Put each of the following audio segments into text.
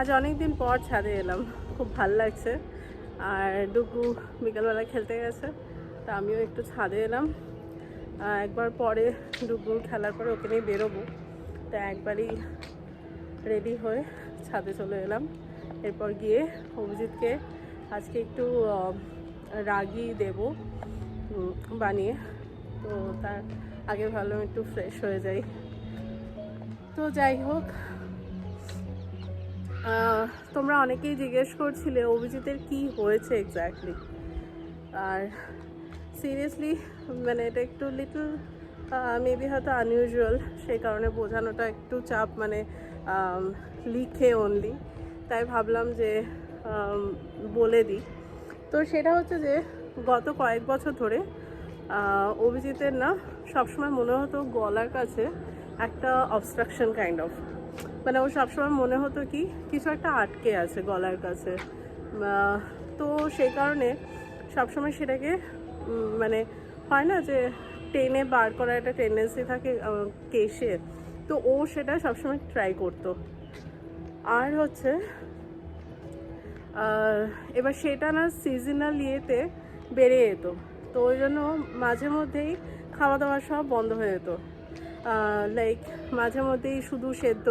আজ অনেক দিন পর ছাদে এলাম। খুব ভালো লাগছে। আর ডুগু বিকালবেলা খেলতে গেছে, তা আমিও একটু ছাদে এলাম। একবার পরে ডুগু খেলার পরে ওকে নিয়ে বেরোবো। তা একবারই রেডি হয়ে ছাদে চলে এলাম। এরপর গিয়ে অভিজিৎকে আজকে একটু রাগি দেব বানিয়ে। তো তার আগে ভালো একটু ফ্রেশ হয়ে যাই। তো যাই হোক তোমরা অনেকেই জিজ্ঞেস করছিলে অভিজিতের কি হয়েছে এক্স্যাক্টলি আর সিরিয়াসলি মানে এটা একটু লিটল মেবি হয়তো আনইউজুয়াল সেই কারণে বোঝানোটা একটু চাপ মানে লিখে অনলি তাই ভাবলাম যে বলে দিই। তো সেটা হচ্ছে যে, গত কয়েক বছর ধরে অভিজিতের না সবসময় মনে হতো গলার কাছে একটা অবস্ট্রাকশন কাইন্ড অফ মানে ও সবসময় মনে হতো কি, কিছু একটা আটকে আছে গলার কাছে। তো সেই কারণে সবসময় সেটাকে মানে হয় না যে টেনে বার করার একটা টেন্ডেন্সি থাকে কেশে। তো ও সেটা সবসময় ট্রাই করতো। আর হচ্ছে এবার সেটা না সিজনাল ইয়েতে বেড়ে যেত। তো ওই জন্য মাঝে মধ্যেই খাওয়া দাওয়া সব বন্ধ হয়ে যেত। লাইক মাঝে মধ্যেই শুধু সেদ্ধ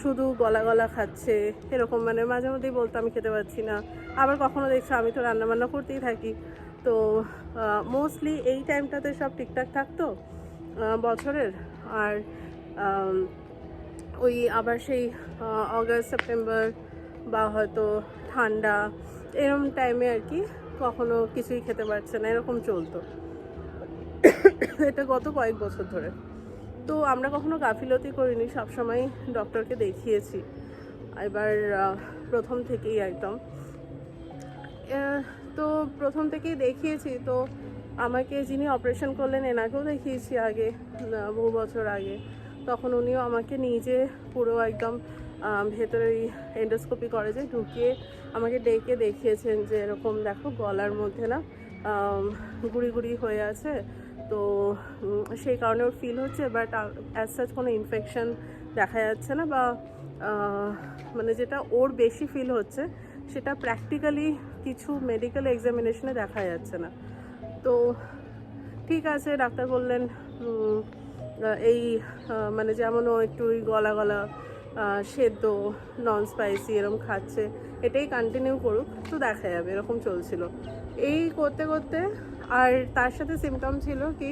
শুধু গলা গলা খাচ্ছে, এরকম মানে মাঝে মধ্যেই বলতো, আমি খেতে পারছি না। আবার কখনো দেখছ, আমি তো রান্না বান্না করতেই থাকি। তো মোস্টলি এই টাইমটাতে সব ঠিকঠাক থাকতো বছরের। আর ওই আবার সেই অগাস্ট সেপ্টেম্বর বা হয়তো ঠান্ডা এরকম টাইমে আর কি কখনো কিছুই খেতে পারছে না, এরকম চলতো। এটা গত কয়েক বছর ধরে। তো আমরা কখনো গাফিলতি করিনি, সবসময় ডক্টরকে দেখিয়েছি। এবার প্রথম থেকেই একদম। তো প্রথম থেকেই দেখিয়েছি, তো আমাকে যিনি অপারেশন করলেন, এনাকেও দেখিয়েছি আগে বহু বছর আগে। তখন উনিও আমাকে নিজে পুরো একদম ভেতরে ওই এন্ডোস্কোপি যে ঢুকিয়ে আমাকে ডেকে দেখিয়েছেন যে এরকম দেখো গলার মধ্যে না গুড়ি গুড়ি হয়ে আছে। তো সেই কারণে ওর ফিল হচ্ছে বাট অ্যাজ সাচ কোনো ইনফেকশন দেখা যাচ্ছে না বা মানে যেটা ওর বেশি ফিল হচ্ছে, সেটা প্র্যাকটিক্যালি কিছু মেডিকেল এক্সামিনেশনে দেখা যাচ্ছে না। তো, ঠিক আছে, ডাক্তার বললেন এই মানে যেমন ও একটু ওই গলা গলা সেদ্ধ নন স্পাইসি এরকম খাচ্ছে, এটাই কন্টিনিউ করুক, তো দেখা যাবে, এরকম চলছিল। এই করতে করতে আর তার সাথে সিমটম ছিল কি,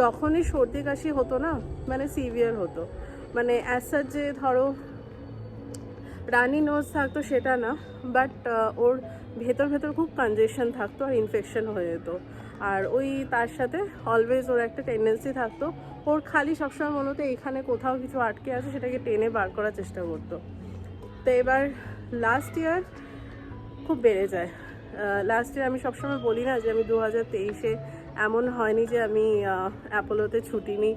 যখনই সর্দি কাশি হতো না মানে সিভিয়ার হতো। মানে অ্যাসার যে ধরো রানি নোজ থাকতো সেটা না বাট ওর ভেতর ভেতর খুব কনজেশন থাকতো আর ইনফেকশন হয়ে যেত। আর ওই তার সাথে অলওয়েজ ওর একটা টেন্ডেন্সি থাকতো, ওর খালি সবসময় মনে হতো এখানে কোথাও কিছু আটকে আছে, সেটাকে টেনে বার করার চেষ্টা করতো। তো এবার লাস্ট ইয়ার খুব বেড়ে যায়। লাস্ট ইয়ার আমি সবসময় বলি না যে আমি দু হাজার তেইশে এমন হয়নি যে আমি অ্যাপোলোতে ছুটি নিই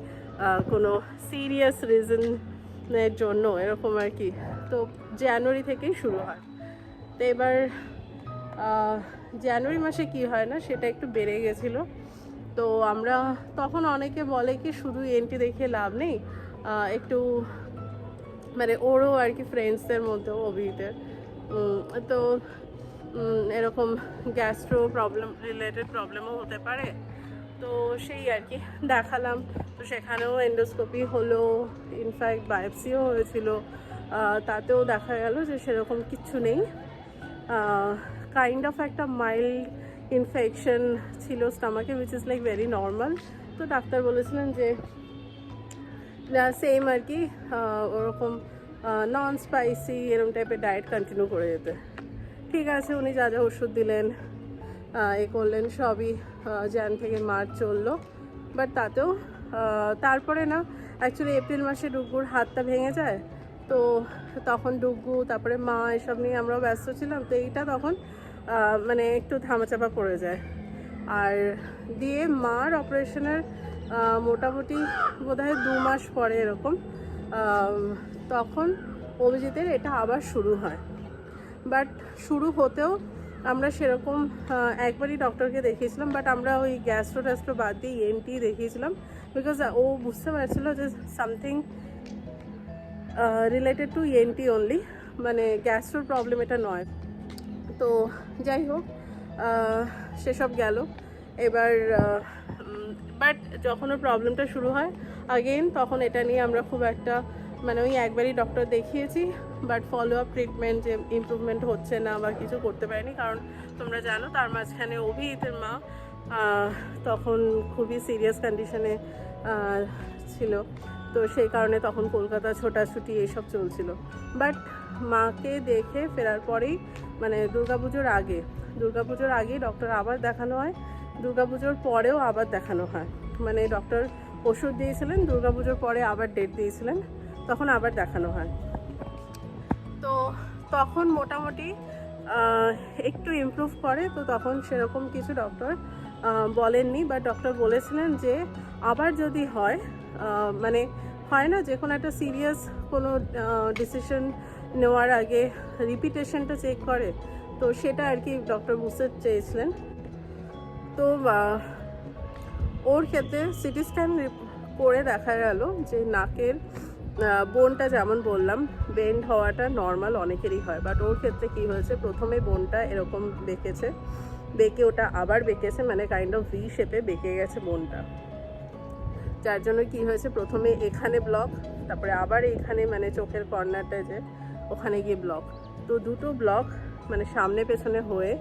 কোনো সিরিয়াস রিজনের জন্য, এরকম আর কি। তো জানুয়ারি থেকেই শুরু হয়। তো এবার জানুয়ারি মাসে কি হয় না, সেটা একটু বেড়ে গেছিল। তো আমরা তখন অনেকে বলে কি শুধু এনটি দেখে লাভ নেই একটু মানে ওরও আর কি ফ্রেন্ডসদের মধ্যেও অভিহিতের। তো এরকম গ্যাস্ট্রো প্রবলেম রিলেটেড প্রবলেমও হতে পারে। তো সেই আর কি, দেখালাম। তো সেখানেও এন্ডোস্কোপি হলো ইনফ্যাক্ট বায়োপসিও হয়েছিল। তাতেও দেখা গেল যে সেরকম কিচ্ছু নেই। কাইন্ড অফ একটা মাইল্ড ইনফেকশন ছিল স্টামাকে which is like very normal তো ডাক্তার বলেছিলেন যে সেম আর কি ওরকম নন স্পাইসি এরকম টাইপের ডায়েট কন্টিনিউ করে যেতে। ঠিক আছে, উনি যা যা ওষুধ দিলেন এ করলেন, সবই জ্যান থেকে মার্চ চলল। বাট তাতেও তারপরে না অ্যাকচুয়ালি এপ্রিল মাসে ডুগুর হাতটা ভেঙে যায়, তো তখন ডুগু তারপরে মা, এসব নিয়ে আমরাও ব্যস্ত ছিলাম, তো এইটা তখন মানে একটু ধামাচাপা পড়ে যায়। আর দিয়ে মার অপারেশনের মোটামুটি বোধহয় দু মাস পরে এরকম তখন অভিজিতের এটা আবার শুরু হয়। বাট শুরু হতেও আমরা সেরকম একবারই ডক্টরকে দেখিয়েছিলাম, বাট আমরা ওই গ্যাস্ট্রো ট্যাস্ট্রো বাদ দিয়ে এনটি দেখিয়েছিলাম বিকজ ও বুঝতে পারছিল যে something related to ENT only মানে গ্যাস্ট্রোর প্রবলেম এটা নয়। তো যাই হোক সেসব গেল। এবার বাট যখন ওর প্রবলেমটা শুরু হয় আগেন তখন এটা নিয়ে আমরা খুব একটা মানে ওই একবারই ডক্টর দেখিয়েছি। বাট ফলো আপ ট্রিটমেন্ট যে ইমপ্রুভমেন্ট হচ্ছে না বা কিছু করতে পারিনি। কারণ তোমরা জানো, তার মাঝখানে অভিহিতের মা তখন খুবই সিরিয়াস কন্ডিশনে ছিল। তো সেই কারণে তখন কলকাতা ছোটাছুটি এইসব চলছিল। বাট মাকে দেখে ফেরার পরেই মানে দুর্গাপুজোর আগে, দুর্গাপুজোর আগেই ডক্টর আবার দেখানো হয়। দুর্গাপুজোর পরেও আবার দেখানো হয়। মানে ডক্টর ওষুধ দিয়েছিলেন, দুর্গাপুজোর পরে আবার ডেট দিয়েছিলেন, তখন আবার দেখানো হয়। তো তখন মোটামুটি একটু ইমপ্রুভ করে, তো তখন সেরকম কিছু ডক্টর বলেননি। বা ডক্টর বলেছিলেন যে, আবার যদি হয় মানে হয় না যে কোনো একটা সিরিয়াস কোনো ডিসিশন নেওয়ার আগে রিপিটেশনটা চেক করে, তো সেটা আর কি ডক্টর বুঝতে চেয়েছিলেন। তো ওর ক্ষেত্রে সিটি স্ক্যান করে দেখা গেল যে নাকের বোনটা যেমন বললাম বেন্ড হওয়াটা নর্মাল অনেকেরই হয় বাট ওর ক্ষেত্রে কি হয়েছে, প্রথমে বোনটা এরকম বেঁকেছে, বেঁকে ওটা আবার বেঁকেছে মানে কাইন্ড অফ ভি শেপে বেঁকে গেছে বোনটা। যার জন্য কি হয়েছে, প্রথমে এখানে ব্লক তারপরে আবার এখানে মানে চোখের কর্নারটা যে, ওখানে গিয়ে ব্লক তো দুটো ব্লক মানে সামনে পেছনে হয়ে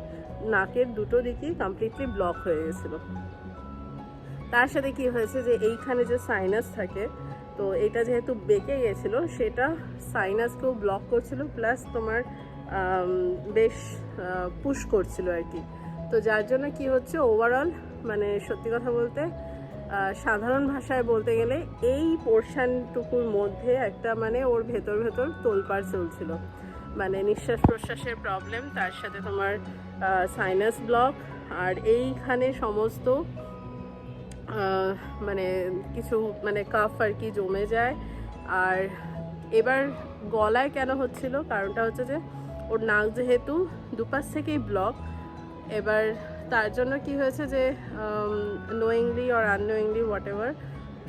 নাকের দুটো দিকেই কমপ্লিটলি ব্লক হয়ে গেছিল। তার সাথে কি হয়েছে যে, এইখানে যে সাইনাস থাকে তো এটা যেহেতু বেঁকে গেছিল, সেটা সাইনাসকেও ব্লক করছিল প্লাস তোমার বেশ পুশ করছিল আর কি। তো যার জন্য কি হচ্ছে ওভারঅল মানে সত্যি কথা বলতে সাধারণ ভাষায় বলতে গেলে এই পোর্শনটুকুর মধ্যে একটা মানে ওর ভেতর ভেতর তোলপাড় চলছিল। মানে নিঃশ্বাস প্রশ্বাসের প্রবলেম তার সাথে তোমার সাইনাস ব্লক আর এইখানে সমস্ত মানে কিছু মানে কাফ আর কি জমে যায়। আর এবার গলায় কেন হচ্ছিল? কারণটা হচ্ছে যে, ওর নাক যেহেতু দুপাশ থেকেই ব্লক এবার তার জন্য কি হয়েছে যে নোয়িংলি আর আননোয়িংলি হোয়াট এভার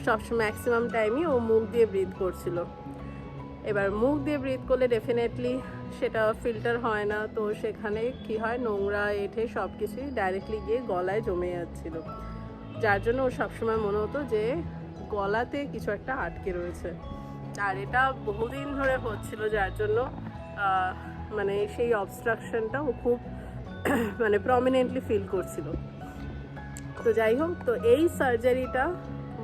সবসময় ম্যাক্সিমাম টাইমই ও মুখ দিয়ে ব্রিথ করছিল। এবার মুখ দিয়ে ব্রিথ করলে ডেফিনেটলি সেটা ফিল্টার হয় না। তো সেখানে কি হয়? নোংরা, এঠে সব কিছুই ডাইরেক্টলি গিয়ে গলায় জমে যাচ্ছিল। যার জন্য ওর সবসময় মনে হতো যে গলাতে কিছু একটা আটকে রয়েছে। আর এটা বহুদিন ধরে হচ্ছিল যার জন্য মানে সেই অবস্ট্রাকশনটা ও খুব মানে প্রমিনেন্টলি ফিল করছিল। তো যাই হোক, তো এই সার্জারিটা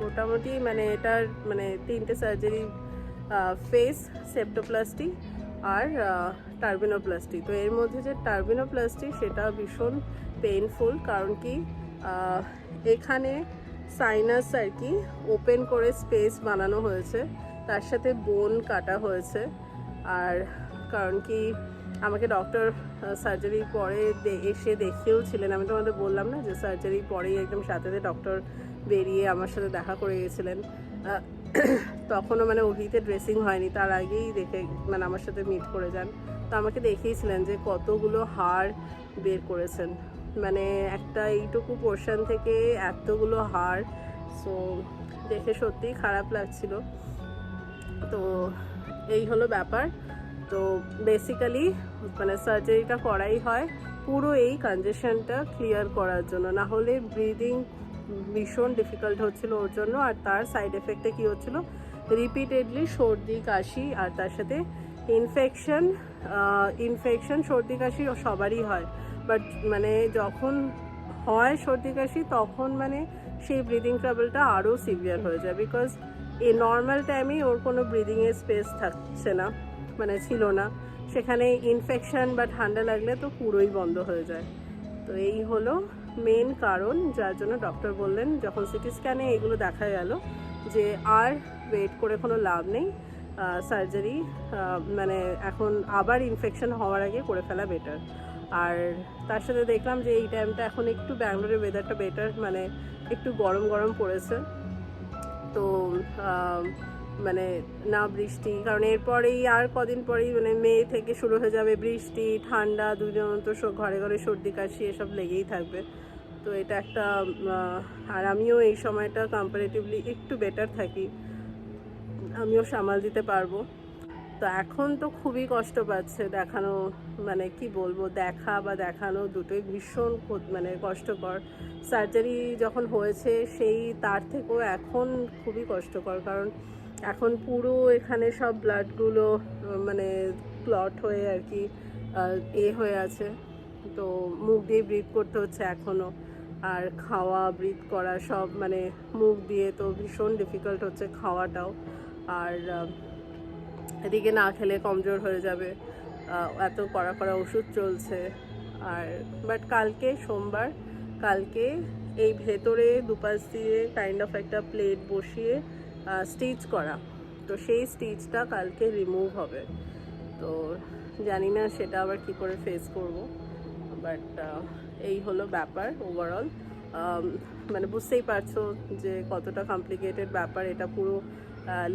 মোটামুটি মানে এটার মানে তিনটে সার্জারি ফেস সেপ্টোপ্লাস্টি আর টার্বিনোপ্লাস্টি তো এর মধ্যে যে টার্বিনোপ্লাস্টি সেটা ভীষণ পেইনফুল কারণ কি এখানে সাইনাস আর কি ওপেন করে স্পেস বানানো হয়েছে। তার সাথে বোন কাটা হয়েছে। আর কারণ কি আমাকে ডক্টর সার্জারি পরে এসে দেখেও ছিলেন আমি তোমাদের বললাম না যে সার্জারি পরেই একদম সাথে ডক্টর বেরিয়ে আমার সাথে দেখা করে গেছিলেন তখনও মানে অভিতে ড্রেসিং হয়নি। তার আগেই দেখে মানে আমার সাথে মিট করে যান। তো আমাকে দেখিয়েছিলেন যে কতগুলো হাড় বের করেছেন। মানে একটা এইটুকু পোর্শন থেকে এতগুলো হার সো দেখে সত্যিই খারাপ লাগছিল। তো, এই হলো ব্যাপার। তো বেসিক্যালি মানে সার্জারিটা করাই হয় পুরো এই কনজেশনটা ক্লিয়ার করার জন্য। না হলে ব্রিদিং ভীষণ ডিফিকাল্ট হচ্ছিল ওর জন্য। আর তার সাইড এফেক্টে কী হচ্ছিল? রিপিটেডলি সর্দি, কাশি আর তার সাথে ইনফেকশন ইনফেকশন সর্দি, কাশি সবারই হয়। বাট মানে যখন হয় সর্দি কাশি, তখন মানে সেই ব্রিদিং ট্রাবলটা আরও সিভিয়ার হয়ে যায় বিকজ এই নর্মাল টাইমেই ওর কোনো ব্রিদিংয়ের স্পেস থাকছে না মানে ছিল না। সেখানে ইনফেকশন বা ঠান্ডা লাগলে তো পুরোই বন্ধ হয়ে যায়। তো এই হলো মেন কারণ যার জন্য ডক্টর বললেন, যখন সিটি স্ক্যানে এগুলো দেখা গেল যে আর ওয়েট করে কোনো লাভ নেই সার্জারি মানে এখন আবার ইনফেকশন হওয়ার আগে করে ফেলা বেটার আর তার সাথে দেখলাম যে এই টাইমটা এখন একটু ব্যাঙ্গালোরের ওয়েদারটা বেটার মানে একটু গরম গরম পড়েছে। তো মানে না বৃষ্টি, কারণ এরপরেই আর কদিন পরেই মানে মে থেকে শুরু হয়ে যাবে বৃষ্টি, ঠান্ডা, দুজন তো ঘরে ঘরে সর্দি, কাশি এসব লেগেই থাকবে। তো এটা একটা আর আমিও এই সময়টা কম্পারেটিভলি একটু বেটার থাকি। আমিও সামাল দিতে পারব। তো এখন তো খুবই কষ্ট পাচ্ছে দেখানো মানে কি বলব, দেখা বা দেখানো দুটোই ভীষণ মানে কষ্টকর। সার্জারি যখন হয়েছে সেই তার থেকেও এখন খুবই কষ্টকর, কারণ এখন পুরো এখানে সব ব্লাডগুলো মানে ক্লট হয়ে আর কি এ হয়ে আছে। তো মুখ দিয়ে ব্রিথ করতে হচ্ছে এখনও আর খাওয়া ব্রিথ করা সব মানে মুখ দিয়ে তো ভীষণ ডিফিকাল্ট হচ্ছে খাওয়াটাও। আর এদিকে না খেলে কমজোর হয়ে যাবে। এত কড়া কড়া ওষুধ চলছে। আর বাট কালকে সোমবার, কালকে এই ভেতরে দুপাশ দিয়ে কাইন্ড অফ একটা প্লেট বসিয়ে স্টিচ করা। তো সেই স্টিচটা কালকে রিমুভ হবে। তো জানি না সেটা আবার কি করে ফেস করব। বাট এই হলো ব্যাপার ওভারঅল মানে বুঝতেই পারছ যে কতটা কমপ্লিকেটেড ব্যাপার। এটা পুরো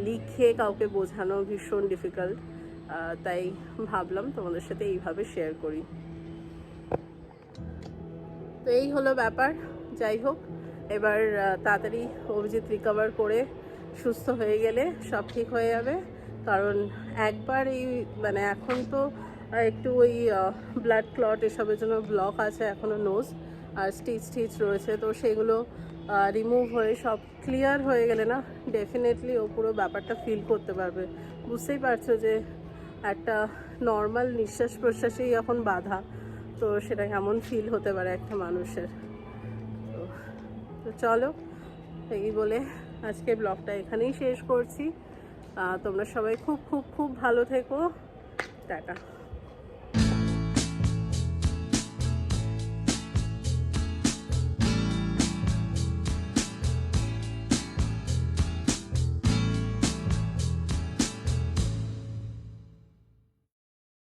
লিখে কাউকে বোঝানো ভীষণ ডিফিকাল্ট তাই ভাবলাম তোমাদের সাথে এইভাবে শেয়ার করি। তো এই হলো ব্যাপার, যাই হোক, এবার তাড়াতাড়ি অভিজিৎ রিকভার করে সুস্থ হয়ে গেলে সব ঠিক হয়ে যাবে। কারণ একবার এই মানে এখন তো একটু ওই ব্লাড ক্লট এসবের জন্য ব্লক আছে এখনও নোজ আর স্টিচ স্টিচ রয়েছে, তো সেগুলো রিমুভ হয়ে সব ক্লিয়ার হয়ে গেলে না ডেফিনেটলি ও পুরো ব্যাপারটা ফিল করতে পারবে। বুঝতেই পারছ যে একটা নর্মাল নিঃশ্বাস প্রশ্বাসেই এখন বাধা, তো সেটা কেমন ফিল হতে পারে একটা মানুষের। তো তো চলো, এই বলে আজকে ব্লগটা এখানেই শেষ করছি। তোমরা সবাই খুব খুব খুব ভালো থেকো। টাটা।